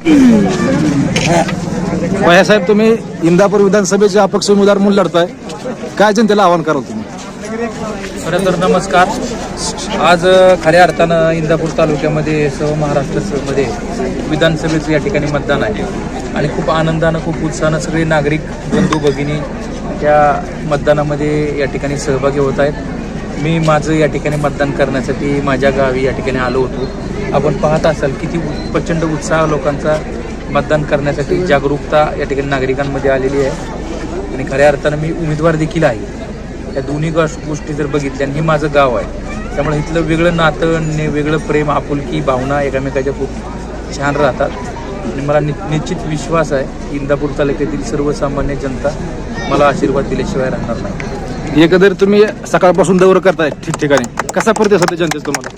भैयासाहेब तुम्ही इंदापूर विधानसभेचे अपक्ष उमेदवार म्हणून लढताय. काय जनतेला आवाहन कराल तुम्ही? खरं तर नमस्कार. आज खऱ्या अर्थानं इंदापूर तालुक्यामध्ये सर्व महाराष्ट्रामध्ये विधानसभेचं या ठिकाणी मतदान आहे. आणि खूप आनंदानं खूप उत्साहानं सगळे नागरिक बंधू भगिनी या मतदानामध्ये या ठिकाणी सहभागी होत आहेत. मी माझं या ठिकाणी मतदान करण्यासाठी माझ्या गावी या ठिकाणी आलो होतो. आपण पाहत असाल किती प्रचंड उत्साह लोकांचा मतदान करण्यासाठी जागरूकता या ठिकाणी नागरिकांमध्ये आलेली आहे. आणि खऱ्या अर्थानं मी उमेदवार देखील आहे. या दोन्ही गोष्टी जर बघितल्या आणि हे माझं गाव आहे. त्यामुळे इथलं वेगळं नातं ने वेगळं प्रेम आपुलकी भावना एकामेकाच्या खूप छान राहतात. आणि मला नि निश्चित विश्वास आहे की इंदापूर तालुक्यातील सर्वसामान्य जनता मला आशीर्वाद दिल्याशिवाय राहणार नाही. एकंदरीत तुम्ही सकाळपासून दौरा करताय ठिकठिकाणी कसा प्रतिसाद आहे जनतेचा तुम्हाला?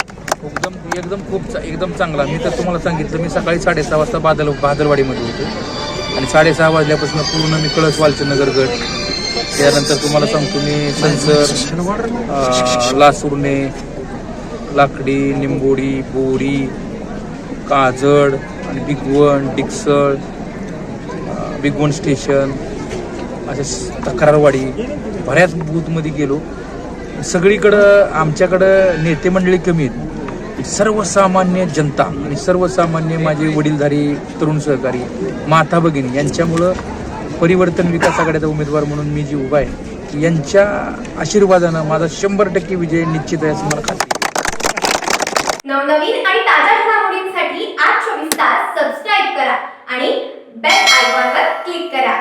एकदम एकदम खूप चा- एकदम चांगला. मी तर तुम्हाला सांगितलं मी सकाळी साडेसहा वाजता बादल बादलवाडीमध्ये होतो. आणि साडेसहा वाजल्यापासून पूर्ण मी कळस वालचंदनगर गट. त्यानंतर तुम्हाला सांगतो मी संसर अं, लासुर्णे लाकडी निंबोडी बोरी काजड आणि बिगवण डिक्सळ अं, बिगवण स्टेशन असे तक्रारवाडी बऱ्याच बूथमध्ये गेलो. सगळीकडं आमच्याकडं नेते मंडळी कमी आहेत. सर्वसामान्य जनता आणि सर्वसामान्य माझे वडीलधारी तरुण सहकारी माता भगिनी यांच्यामुळं परिवर्तन विकास आघाड्याचा उमेदवार म्हणून मी जी उभा आहे यांच्या आशीर्वादानं माझा शंभर टक्के विजय निश्चित आहे असं मला खात्री नवनवीन आणि ताज्या घडामोडींसाठी आज चोवीस तास सबस्क्राईब करा आणि बेल आयकॉनवर क्लिक करा.